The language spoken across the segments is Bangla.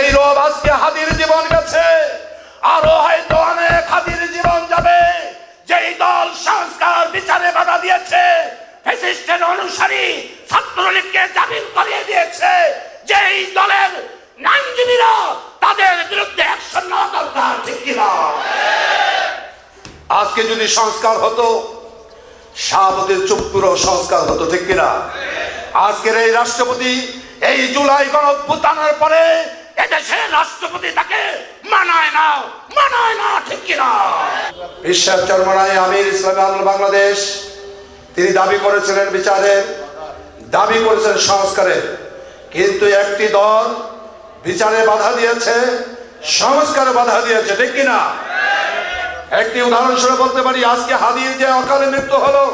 এই রোগ আজকে হাদির জীবন গেছে। আরও হয়তো অনেক হাদির জীবন যাবে। যেই দল সংস্কার বিচারে বাধা দিয়েছে ফ্যাসিস্টের অনুসারী ছাত্রলীগকে জামিন করিয়ে দিয়েছে। যেই দলের আইনজীবীরা তাদের বিরুদ্ধে অ্যাকশন নেওয়া দরকার, ঠিক কিনা আজকে যদি সংস্কার হতো শাহাবতের চুপুরও সংস্কার হতো, ঠিক কিনা আজকের এই রাষ্ট্রপতি এই জুলাই গণভ্যুত্থানের পরে এদেশের রাষ্ট্রপতি তাকে মানায় না মানায় না ঠিক কিনা? বিশ্বাস চরমনায় আমির ইসলামী বাংলাদেশ, তিনি দাবি করেছিলেন বিচারের, দাবি করেছেন সংস্কারের। কিন্তু একটি দল বিচারে বাধা দিয়েছে, সংস্কারে বাধা দিয়েছে, ঠিক কিনা? একটি উদাহরণস্বরূপ বলতে পারি, আজকে হাদির যে অকালে মৃত্যু হলো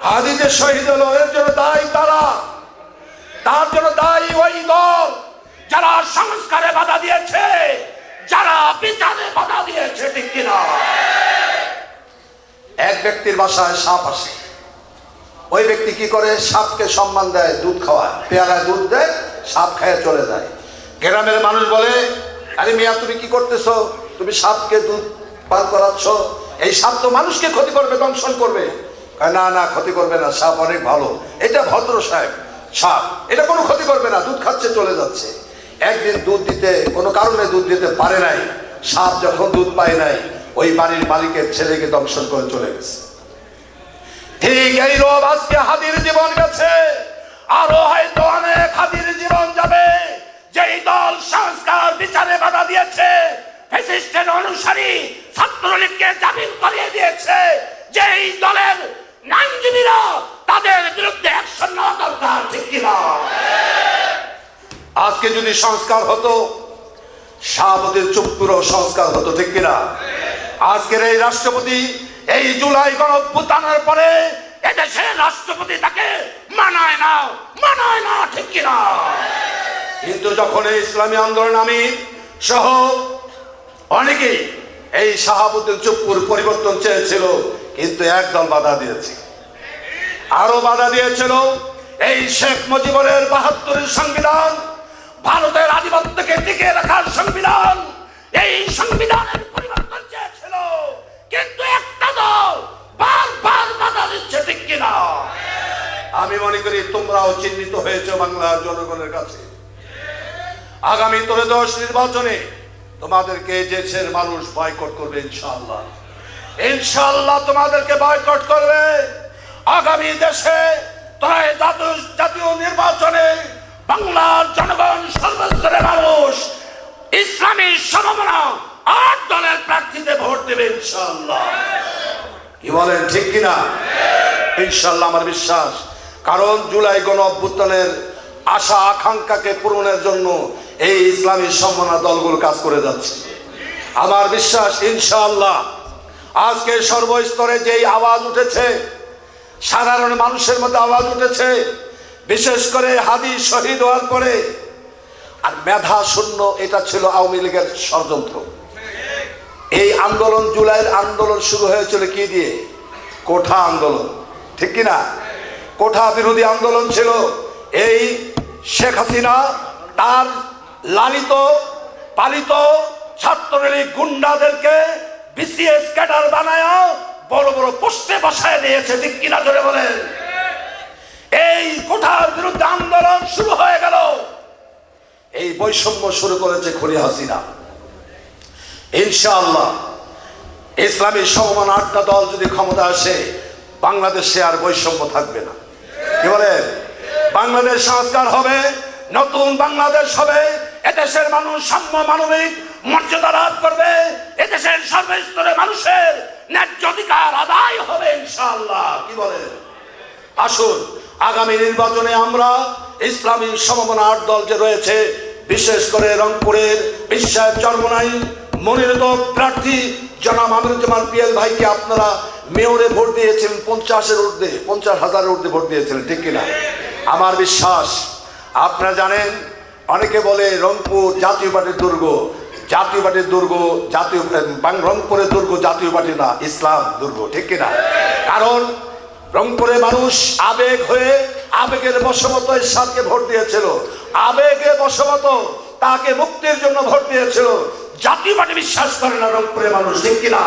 হাদি যে শহীদ হলো, এর জন্য দায়ী তারা, তার জন্য দায়ী ওই দল। যারা সংস্কারে বাধা দিয়েছে, যারা বিচারে বাধা দিয়েছে, ঠিক কিনা? এক ব্যক্তির বাসায় সাপ আসে। ওই ব্যক্তি কি করে? সাপকে সম্মান দেয়, দুধ খাওয়ায়। পেয়ারায় দুধ দেয়, সাপ খেয়ে চলে যায়। গ্রামের মানুষ বলে, আরে মিয়া, তুমি কি করতেছো? তুমি সাপকে দুধ পান করাচ্ছ। এই সাপ তো মানুষকে ক্ষতি করবে, দংশন করবে। না না, ক্ষতি করবে না, সাপ অনেক ভালো। এটা ভদ্র সাহেব। সাপ, এটা কোনো ক্ষতি করবে না, দুধ খাচ্ছে, চলে যাচ্ছে। একদিন দুধ দিতে, কোনো কারণে দুধ দিতে পারে নাই। সাপ যখন দুধ পায় নাই, ওই বাড়ির মালিকের ছেলেকে দংশন করে চলে গেছে। ঠিক এই রোগ আজকে হাদির জীবন গেছে। আরও হয়তো অনেক হাদির জীবন যাবে। যেই দল সংস্কার বিচারে বাধা দিয়েছে ফ্যাসিস্টের অনুসারী ছাত্রলীগকে জামিন করিয়ে দিয়েছে। যেই দলের আইনজীবীরা তাদের বিরুদ্ধে অ্যাকশন নেওয়া দরকার, ঠিক কিনা? আজকে যদি সংস্কার হতো শাহাবতের চুপুরও সংস্কার হতো, ঠিক কিনা? আজকের এই রাষ্ট্রপতি এই জুলাই গণভ্যুত্থানের পরে এদেশের রাষ্ট্রপতি তাকে মানায় না মানায় না ঠিক কিনা? কিন্তু যখন এই ইসলামী আন্দোলন আমি সহ অনেকেই এই শাহাবুদ্দিন চুপ্পুর পরিবর্তন চেয়েছিল, কিন্তু একদল বাধা দিয়েছে। আরও বাধা দিয়েছিল এই শেখ মুজিবুরের বাহাত্তরের সংবিধান ভারতের আধিপত্যকে টিকে রাখার সংবিধান। এই সংবিধানের পরিবর্তন চেয়েছিল। কিন্তু একটা দল বারবার বাধা দিচ্ছে, ঠিক কিনা? আমি মনে করি তোমরাও চিহ্নিত হয়েছে বাংলার জনগণের কাছে। আগামী ত্রয়োদশ নির্বাচনে তোমাদেরকে দেশের মানুষ বয়কট করবে ইনশাল্লাহ ইনশাল্লাহ তোমাদেরকে বয়কট করবে। আগামী দেশে জাতীয় জাতীয় নির্বাচনে বাংলার জনগণ সর্বস্তরের মানুষ, ইসলামী সমমনা আট দলের প্রার্থীতে ভোট দেবে ইনশাল্লাহ কি বলেন, ঠিক কিনা? ইনশাল্লাহ আমার বিশ্বাস, কারণ জুলাই গণ অভ্যুত্থানের আশা, আকাঙ্ক্ষাকে পূরণের জন্য এই ইসলামী সম্মানা দলগুলো কাজ করে যাচ্ছে। আমার বিশ্বাস ইনশাল্লাহ আজকে সর্বস্তরে যেই আওয়াজ উঠেছে, সাধারণ মানুষের মধ্যে আওয়াজ উঠেছে বিশেষ করে হাদি শহীদ হওয়ার পরে। আর মেধা শূন্য, এটা ছিল আওয়ামী লীগের ষড়যন্ত্র। এই আন্দোলন, জুলাইয়ের আন্দোলন শুরু হয়েছিল কি দিয়ে? কোঠা আন্দোলন। ঠিক কি না? কোঠা বিরোধী আন্দোলন ছিল। এই শেখ হাসিনা তার লালিত, পালিত ছাত্রলীগ গুন্ডাদেরকে বিসিএস ক্যাডার বানায় বড় বড় পোস্টে বসায় দিয়েছে। ঠিক কিনা ধরে বলেন? এই কোঠার বিরুদ্ধে আন্দোলন শুরু হয়ে গেল। এই বৈষম্য শুরু করেছে খলি হাসিনা। ইনশাআল্লাহ, ইসলামী সমমান আটটা দল যদি ক্ষমতা আসে, বাংলাদেশে আর বৈষম্য থাকবে না। কি বলে বাংলাদেশ সংস্কার হবে, নতুন বাংলাদেশ হবে, এদেশের মানুষ সাম্য মানবিক মর্যাদা লাভ করবে, এদেশের সর্বস্তরে মানুষের ন্যায্য অধিকার আদায় হবে ইনশাআল্লাহ। কি বলেন? আসুন আগামী নির্বাচনে আমরা ইসলামী সমমনা আট দল যে রয়েছে, বিশেষ করে রংপুরের বিশ্বাস চরমনাই মনোনীত প্রার্থী জনাব আমিরুজ্জামান পিএল ভাইকে আপনারা মেয়রে ভোট দিয়েছেন, পঞ্চাশের ঊর্ধ্বে, পঞ্চাশ হাজারের ঊর্ধ্বে ভোট দিয়েছিলেন ঠিক কিনা? আমার বিশ্বাস, আপনারা জানেন, অনেকে বলে রংপুর জাতীয় পার্টির দুর্গ, জাতীয় পার্টির দুর্গ, জাতীয় রংপুরের দুর্গ জাতীয় পার্টি না, ইসলাম দুর্গ, ঠিক কিনা? কারণ রংপুরে মানুষ আবেগ হয়ে আবেগের বশমত সাতকে ভোট দিয়েছিল। আবেগে বশবত তাকে মুক্তির জন্য ভোট দিয়েছিল। জাতীয় পার্টি বিশ্বাস করে না রংপুরে মানুষ, ঠিক কিনা?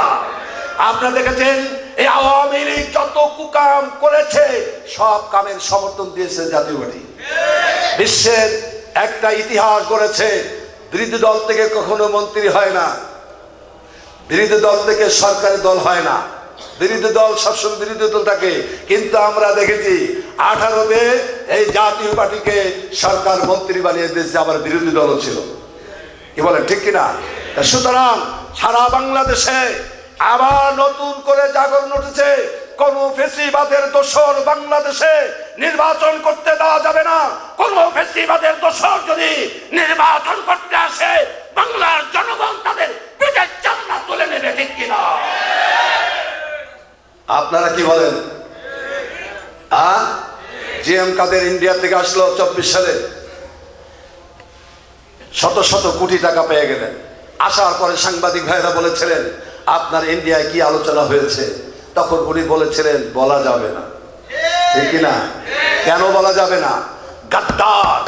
আপনারা দেখেছেন, এই আওয়ামী লীগ যত কুকাম করেছে, সব কামের সমর্থন দিয়েছে জাতীয় পার্টি। বিশ্বের একটা ইতিহাস গড়েছে, বিরোধী দল থেকে কখনো মন্ত্রী হয় না। বিরোধী দল থেকে সরকারি দল হয় না। বিরোধী দল সবসময় বিরোধী দল থাকে। কিন্তু আমরা দেখেছি, আঠারোতে এই জাতীয় পার্টিকে সরকার মন্ত্রী বানিয়ে দিয়েছে, আবার বিরোধী দলও ছিল। কি বলেন, ঠিক কিনা? সুতরাং সারা বাংলাদেশে আবার নতুন করে জাগরণ উঠেছে, কোন ফেসিবাদের দোষর বাংলাদেশে নির্বাচন করতে দেওয়া যাবে না। কোন ফেসিবাদের দোষর যদি নির্বাচন করতে আসে, বাংলার জনগণ তাদের পেটের চামড়া তুলে নেবে, ঠিক কিনা? আপনারা কি বলেন? জি এম কাদের ইন্ডিয়া থেকে আসলো চব্বিশ সালে। শত শত কোটি টাকা পেয়ে গেলেন। আসার পরে সাংবাদিক ভাইরা বলেছিলেন, আপনার ইন্ডিয়ায় কি আলোচনা হয়েছে? তখন উনি বলেছিলেন, বলা যাবে না। ঠিক না? কেন বলা যাবে না? গাদ্দার।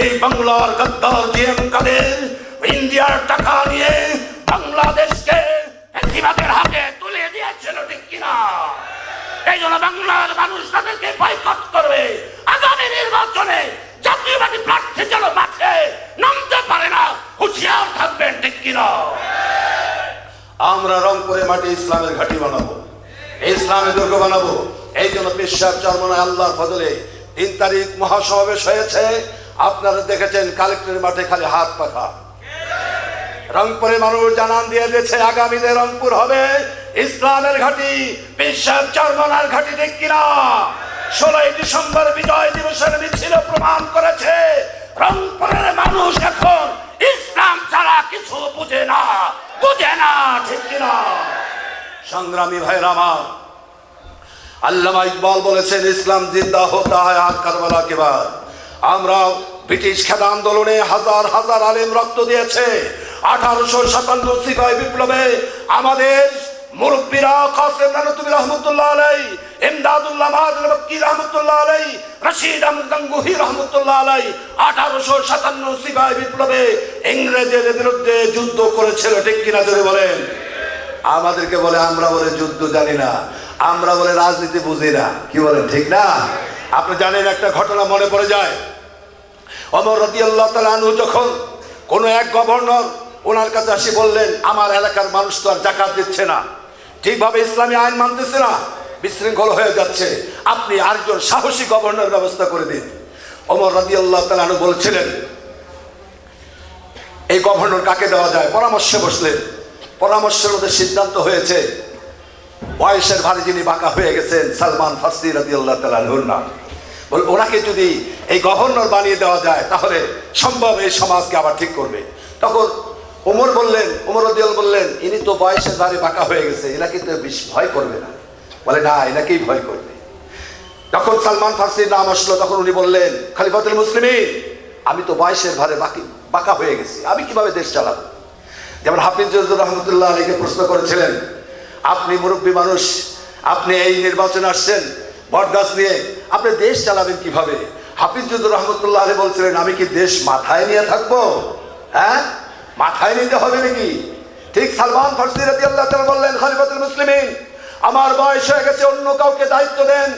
এই বাংলার গাদ্দার জিএম কাদের ইন্ডিয়ার টাকা নিয়ে বাংলাদেশকে ফ্যাসিবাদের হাতে তুলে দিয়েছিল ঠিক কিনা? এই জন্য বাংলার মানুষ তাদেরকে বয়কট করবে। আগামী নির্বাচনে জাতীয়বাদী প্রার্থী যেন মাঠে নামতে পারে না, হুঁশিয়ার থাকবেন ঠিক কিনা? আমরা রংপুরে মাটি ইসলামের ঘাঁটি বানাবো, ইসলামের দুর্গ বানাবো। এই জন্য বিশ্বাস চরমনা আল্লাহর ফজলে তিন তারিখ মহাসমাবেশ হয়েছে। আপনারা দেখেছেন কালেক্টরের মাঠে খালি হাত পাখা। রংপুরে মানুষ জানান দিয়ে দিয়েছে, আগামীতে রংপুর হবে ইসলামের ঘাঁটি বিশ্বাস চরমনার ঘাঁটি, ঠিক কিনা? ষোলোই ডিসেম্বর বিজয় দিবসের মিছিল প্রমাণ করেছে, রংপুরের মানুষ এখন ইসলাম ছাড়া কিছু বুঝে না বুঝে না, ঠিক কিনা? সংগ্রামী ভাইরা আমার, আল্লামা ইকবাল বলেছেন, ইসলাম জিন্দা হতা হয় আর কারবালা কে বাদ আমরা ব্রিটিশ খেদা আন্দোলনে হাজার হাজার আলেম রক্ত দিয়েছে আঠারোশো সাতান্ন সিপাহী বিপ্লবে আমাদের মুরব্বীরা কাসেম নানতুবি রহমতুল্লাহ আলাই, ইমদাদুল্লাহ মাহাদুল মক্কি রহমতুল্লাহ আলাই, রশিদ গঙ্গুহি রহমতুল্লাহ আলাই আঠারোশো সাতান্ন সিপাহী বিপ্লবে ইংরেজের বিরুদ্ধে যুদ্ধ করেছিল, ঠিক কিনা যদি বলেন? আমাদেরকে বলে, আমরা বলে যুদ্ধ জানি না, আমরা বলে রাজনীতি বুঝি না, কি বলেন, ঠিক না? আপনি জানেন একটা ঘটনা মনে পড়ে যায়। অমর রতি আল্লাহ আনহু যখন কোনো এক গভর্নর ওনার কাছে আসি বললেন, আমার এলাকার মানুষ তো আর জাকাত দিচ্ছে না। ঠিকভাবে ইসলামী আইন মানতেছে না। বিশৃঙ্খল হয়ে যাচ্ছে। আপনি আরেকজন সাহসী গভর্নর ব্যবস্থা করে দিন। অমর রদি আল্লাহ তালু বলছিলেন, এই গভর্নর কাকে দেওয়া যায়? পরামর্শে বসলেন, পরামর্শের মধ্যে সিদ্ধান্ত হয়েছে, বয়সের ভারে যিনি বাঁকা হয়ে গেছেন, সালমান ফার্সি রাজি আল্লাহ তালুর নাম। বল, ওনাকে যদি এই গভর্নর বানিয়ে দেওয়া যায়, তাহলে সম্ভব এই সমাজকে আবার ঠিক করবে। তখন ওমর বললেন ওমর রদিয়াল বললেন, ইনি তো বয়সের ভারে বাঁকা হয়ে গেছে, এনাকে তো বেশ ভয় করবে না। বলে, না, এনাকেই ভয় করবে। যখন সালমান ফার্সির নাম আসলো, তখন উনি বললেন, খালিফাতুল মুসলিমি আমি তো বয়সের ভারে বাকি, বাঁকা হয়ে গেছি, আমি কীভাবে দেশ চালাবো? যেমন হাফিজ রহমতুল্লাহ আলীকে প্রশ্ন করেছিলেন, আপনি মুরব্বী মানুষ, আপনি এই নির্বাচনে আসছেন বটগাছ নিয়ে, আপনি দেশ চালাবেন কীভাবে? হাফিজুর রহমতুল্লাহ আলী বলছিলেন, আমি কি দেশ মাথায় নিয়ে থাকব? হ্যাঁ? মাথায় নিতে হবে নাকি? ঠিক সালমান ফার্সি রাজি আল্লাহ বললেন হালিফাতুল মুসলিমিন, আমার বয়স হয়ে গেছে, অন্য কাউকে দায়িত্ব দেন।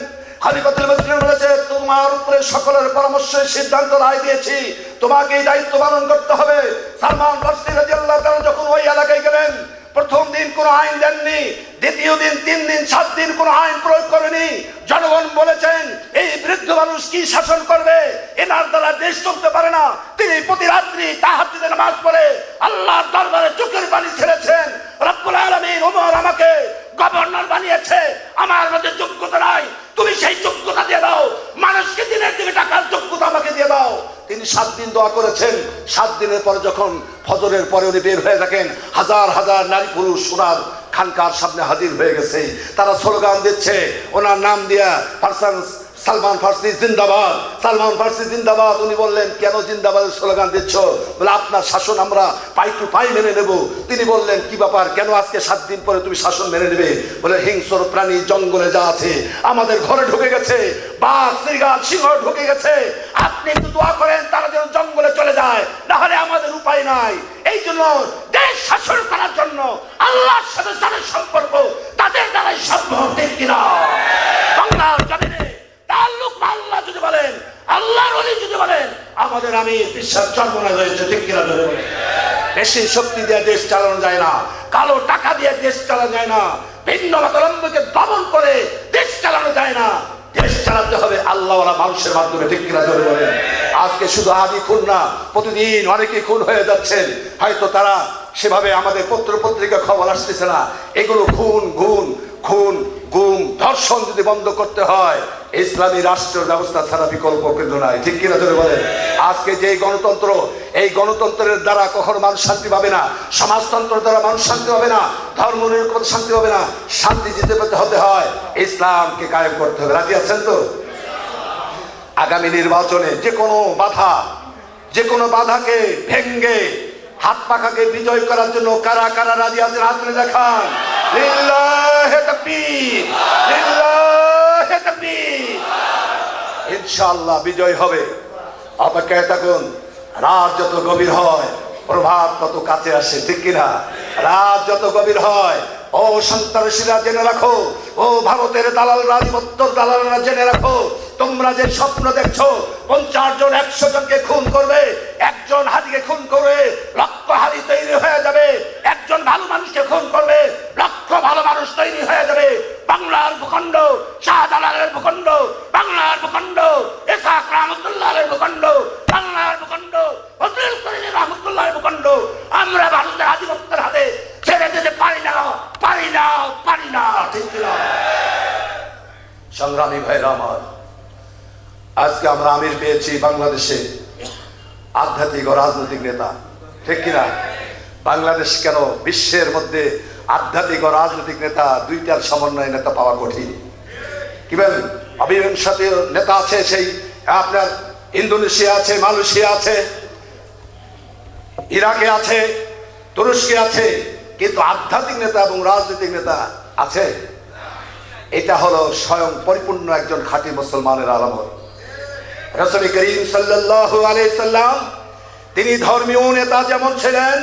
খলিফাতুল মুসলিম বলেছে, তোমার উপরে সকলের পরামর্শে সিদ্ধান্ত রায় দিয়েছি। তোমাকে এই দায়িত্ব পালন করতে হবে। সালমান ফার্সি রাজি আল্লাহ যখন ওই এলাকায় গেলেন প্রথম দিন কোনো আইন দেননি, দ্বিতীয় দিন, তিন দিন, সাত দিন কোনো আইন প্রয়োগ করেনি। জনগণ বলেছেন, এই বৃদ্ধ মানুষ কি শাসন করবে? এনার দ্বারা দেশ চলতে পারে না। তিনি প্রতি রাত্রি তাহাতে নামাজ পড়ে আল্লাহর দরবারে চোখের পানি ছেড়েছেন। রব্বুল আলমীর ওমর আমাকে গভর্নর বানিয়েছে। আমার মধ্যে যোগ্যতা নাই। তুমি সেই যোগ্যতা দিয়ে দাও। মানুষকে দিনের দিকে টাকার যোগ্যতা আমাকে দিয়ে দাও। তিনি সাত দিন দোয়া করেছেন। সাত দিনের পরে যখন ফজরের পরে উনি বের হয়ে থাকেন, হাজার হাজার নারী পুরুষ সোনার খানকার সামনে হাজির হয়ে গেছে। তারা স্লোগান দিচ্ছে, ওনার নাম দিয়া পার্সন সালমান ফার্সি জিন্দাবাদ। সালমান ফার্সি জিন্দাবাদ, উনি বললেন, কেন জিন্দাবাদের স্লোগান দিচ্ছ? বলে, আপনার শাসন আমরা পাই টু পাই মেনে নেব। তিনি বললেন, কি ব্যাপার? কেন আজকে সাত দিন পরে তুমি শাসন মেনে নেবে? বলে, হিংস্র প্রাণী জঙ্গলে যা আছে, আমাদের ঘরে ঢুকে গেছে। বাঘ শ্রীগাল সিংহ ঢুকে গেছে। আপনি একটু দোয়া করেন, তারা যেন জঙ্গলে চলে যায়। না হলে আমাদের উপায় নাই। এই জন্য দেশ শাসন করার জন্য আল্লাহর সাথে যাদের সম্পর্ক, তাদের দ্বারাই সম্ভব ঠিক কিনা? বাংলার জমিনে তাল্লুক আল্লাহ যদি বলেন আল্লাহর অলি যদি বলেন আমাদের আমি বিশ্বাস জন্মনা হয়েছে ঠিক কিনা ধরে। বেশি শক্তি দিয়ে দেশ চালানো যায় না, কালো টাকা দিয়ে দেশ চালানো যায় না, ভিন্ন মতালম্বকে দমন করে দেশ চালানো যায় না। দেশ চালাতে হবে আল্লাহওয়ালা মানুষের মাধ্যমে, ঠিক কিনা ধরে বলেন। আজকে শুধু আদি খুন না, প্রতিদিন অনেকেই খুন হয়ে যাচ্ছেন। হয়তো তারা সেভাবে আমাদের পত্র পত্রিকা খবর আসতেছে না। এগুলো খুন, গুণ, খুন গুম, ধর্ষণ যদি বন্ধ করতে হয়, ইসলামী রাষ্ট্র ব্যবস্থা ছাড়া বিকল্প কিন্তু নাই। ঠিক কিনা ধরে বলেন? আজকে যে গণতন্ত্র, এই গণতন্ত্রের দ্বারা কখনো মানুষ শান্তি পাবে না সমাজতন্ত্র দ্বারা মানুষ শান্তি পাবে না, ধর্ম নিরপেক্ষ শান্তি পাবে না, শান্তি জিতে পেতে হতে হয়, ইসলামকে কায়েম করতে হবে। রাজি আছেন তো? আগামী নির্বাচনে যে কোনো বাধা যে কোনো বাধাকে ভেঙ্গে, হাত পাখাকে বিজয় করার জন্য কারা কারা রাজি আছেন? হাত তুলে দেখান। ইনশাআল্লাহ বিজয় হবে। অপেক্ষায় থাকুন, রাত যত গভীর হয়, প্রভাত তত কাছে আসে, ঠিক কিনা? রাত যত গভীর হয়, ও সন্ত্রাসীরা জেনে রাখো, ও ভারতের দালাল রাজপত্য দালালরা জেনে রাখো, তোমরা যে স্বপ্ন দেখছ, পঞ্চাশ জন, একশো জনকে খুন করবে, একজন হাতিকে খুন করবে লক্ষ হাতি তৈরি হয়ে যাবে, একজন ভালো মানুষকে খুন করবে লক্ষ ভালো মানুষ তৈরি হয়ে যাবে। বাংলার ভূখণ্ড, শাহজালালের ভূখণ্ড, বাংলার ভূখণ্ড এসাক রহমতুল্লাহের ভূখণ্ড, বাংলার ভূখণ্ড, ফজলুল রহমতুল্লাহের ভূখণ্ড। আমরা ভারতের আধিপত্যের হাতে ছেড়ে দিতে পারি না পারি না পারি না, ঠিক কিনা? সংগ্রামী ভাইরা আমার, আজকে আমরা আমির পেয়েছি বাংলাদেশে আধ্যাত্মিক ও রাজনৈতিক নেতা, ঠিক কিনা? বাংলাদেশ কেন বিশ্বের মধ্যে আধ্যাত্মিক ও রাজনৈতিক নেতা, দুইটার সমন্বয় নেতা পাওয়া কঠিন। কি বলেন? অবিংশতি নেতা আছে সেই, আপনার ইন্দোনেশিয়া আছে, মালয়েশিয়া আছে, ইরাকে আছে, তুরস্কে আছে, কিন্তু আধ্যাত্মিক নেতা এবং রাজনৈতিক নেতা আছে। এটা হলো স্বয়ং পরিপূর্ণ একজন খাঁটি মুসলমানের আলামত। রসুল করিম সাল্লাল্লাহু আলাইহি সাল্লাম, তিনি ধর্মীয় নেতা যেমন ছিলেন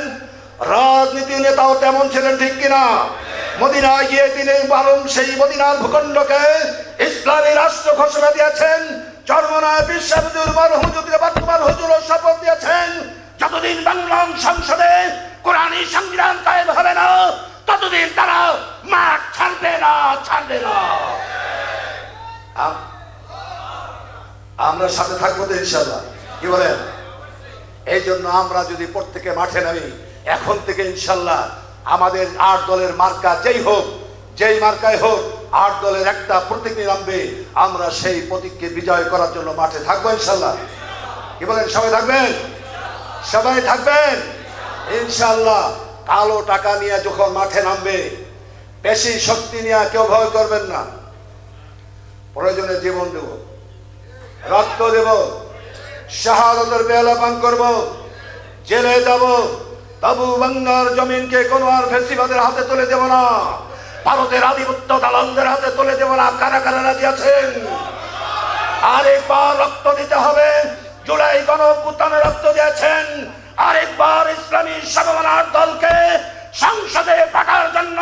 রাজনীতি নেতাও তেমন ছিলেন ঠিক কিনা? মদিনায় গিয়ে তিনি বরং সেই মদিনার ভূখণ্ডকে ইসলামী রাষ্ট্র ঘোষণা দিয়েছেন। চরমনায় বিশ্বের হুজুর মর হুজুরকে বর্তমান হুজুর শপথ দিয়েছেন। যতদিন বাংলা সংসদে কোরআনী সংবিধান কায়েম হবে না, ততদিন তারা মাঠ ছাড়বে না ছাড়বে না। আমরা সাথে থাকব তো ইনশাল্লাহ কি বলেন? এই জন্য আমরা যদি প্রত্যেকে মাঠে নামি এখন থেকে ইনশাল্লাহ আমাদের আট দলের মার্কা যেই হোক, যেই মার্কায় হোক, আট দলের একটা প্রতীকী নামবে আমরা সেই প্রতীককে বিজয় করার জন্য মাঠে থাকব ইনশাল্লাহ। কি বলেন, সবাই থাকবেন? সবাই থাকবেন? ইনশাল্লাহ, কালো টাকা নিয়ে যখন মাঠে নামবে, বেশি শক্তি নিয়ে কেউ ভয় করবেন না। প্রয়োজনে জীবন দেব, রক্ত দেব, শাহাদতের বেলা পান করব, জেলে যাব তবু বাংলার জমিনকে কোনো আর ফেসিবাদের হাতে তুলে দেব না। ভারতের আধিপত্য দালালদের হাতে তুলে দেব না। কারা কারা রাজি আছেন? আরেকবার রক্ত দিতে হবে। জুলাই গণপুত্তানে রক্ত দিয়েছেন। আরেকবার ইসলামী সমমানার দলকে সংসদে পাঠার জন্য,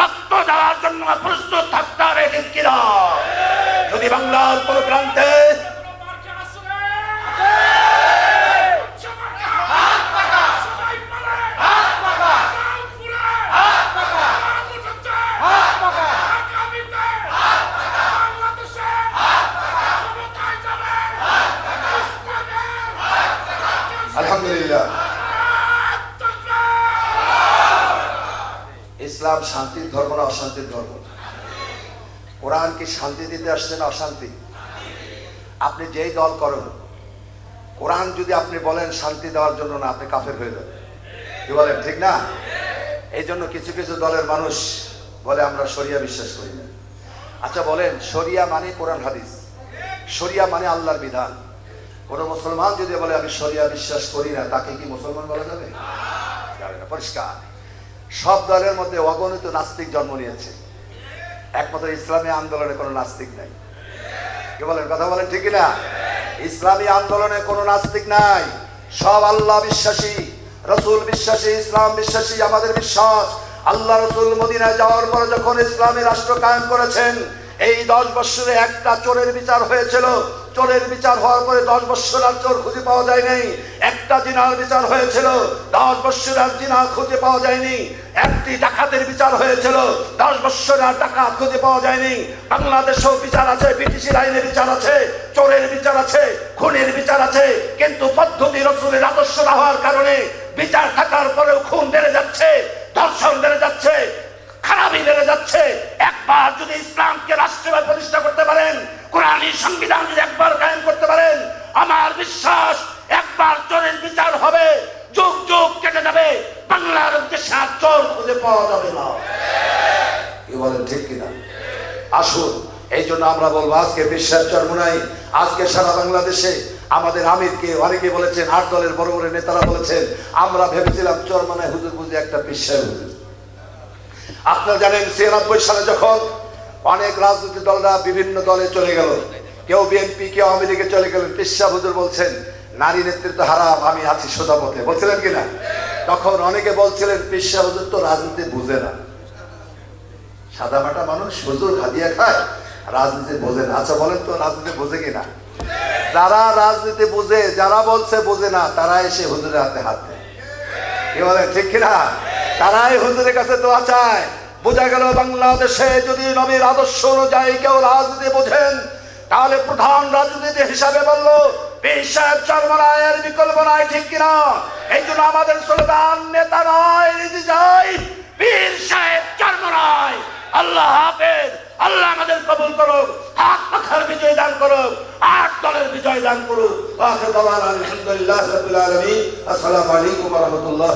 রক্ত দেওয়ার জন্য প্রস্তুত থাকতে হবে কিনা যদি বাংলার কোন প্রান্তে আলহামদুলিল্লাহ ইসলাম শান্তির ধর্ম না অশান্তির ধর্ম কোরআন কি শান্তি দিতে আসছে না অশান্তি? আপনি যেই দল করেন, কোরআন যদি আপনি বলেন শান্তি দেওয়ার জন্য না, আপনি কাফের হয়ে যাবেন। কি বলেন, ঠিক না? এই জন্য কিছু কিছু দলের মানুষ বলে, আমরা শরিয়া বিশ্বাস করি না। আচ্ছা বলেন, শরিয়া মানে কোরআন হাদিস, শরিয়া মানে আল্লাহর বিধান। কোন মুসলমান যদি বলে, আমি শরিয়া বিশ্বাস করি না, তাকে কি মুসলমান বলা যাবে? পরিষ্কার। সব দলের মধ্যে অগণিত নাস্তিক জন্ম নিয়েছে। একমাত্র ইসলামী আন্দোলনে কোনো নাস্তিক নাই। কে বলেন, কথা বলেন ঠিকই না ইসলামী আন্দোলনে কোনো নাস্তিক নাই। সব আল্লাহ বিশ্বাসী, রসুল বিশ্বাসী, ইসলাম বিশ্বাসী, আমাদের বিশ্বাস। আল্লাহ রসুল মদিনায় যাওয়ার পরে যখন ইসলামী রাষ্ট্র কায়েম করেছেন, এই দশ বছরে একটা চোরের বিচার হয়েছিল। চোরের বিচার হওয়ার পরে দশ বৎসর আর চোর খুঁজে পাওয়া যায় নাই একটা জিনার বিচার হয়েছিল, দশ বৎসর আর জিনা খুঁজে পাওয়া যায়নি। একটি ডাকাতের বিচার হয়েছিল, দশ বৎসর আর ডাকাত খুঁজে পাওয়া যায়নি। বাংলাদেশেও বিচার আছে ব্রিটিশের আইনে বিচার আছে, চোরের বিচার আছে, খুনের বিচার আছে। কিন্তু পদ্ধতি রসুলের আদর্শ না হওয়ার কারণে বিচার থাকার পরেও খুন আসুন। এই জন্য আমরা বলব, আজকে বিশ্বাস চরমুনাই আজকে সারা বাংলাদেশে আমাদের আমিরকে অনেকে বলেছেন, আট দলের বড় বড় নেতারা বলেছেন, আমরা ভেবেছিলাম চরমনায় হুজুর বুঝে একটা বিশ্বাস আপনারা জানেন, ছিয়ানব্বই সালে যখন অনেক রাজনৈতিক দলরা বিভিন্ন দলে চলে গেল, কেউ বিএনপি, কেউ আওয়ামী লীগে চলে গেলেন পেশা হুজুর বলছেন, নারী নেতৃত্ব হারাম, আমি আছি সোজা পথে। বলছিলেন কিনা? তখন অনেকে বলছিলেন পেশা হুজুর তো রাজনীতি বুঝে না। সাদা মাটা মানুষ হুজুর খাদিয়া খায়। রাজনীতি বোঝে না। আচ্ছা বলেন তো রাজনীতি বোঝে কিনা? যারা রাজনীতি বোঝে, যারা বলছে বোঝে না তারা এসে হুজুরের হাতে হাত দেয়। ঠিক কিনা? তারাই হুজুরের কাছে দোয়া চায়। বোঝা গেল বাংলাদেশে যদি নবীর আদর্শ অনুযায়ী কেউ রাজনীতি বোঝেন, তাহলে প্রধান রাজনীতি হিসাবে বলল, পীর সাহেব চর্মরায়ের বিকল্প নয় ঠিক কিনা? এই জন্য আমাদের স্লোগান, নেতা নয় যাই পীর সাহেব চর্মরায়। আল্লাহ হাফেজ, আল্লাহ আমাদের কবুল করুক। হাত পাখার বিজয় দান করুক, আট দলের বিজয় দান করুক। আলহামদুলিল্লাহ আসসালামু আলাইকুম রহমতুল্লাহ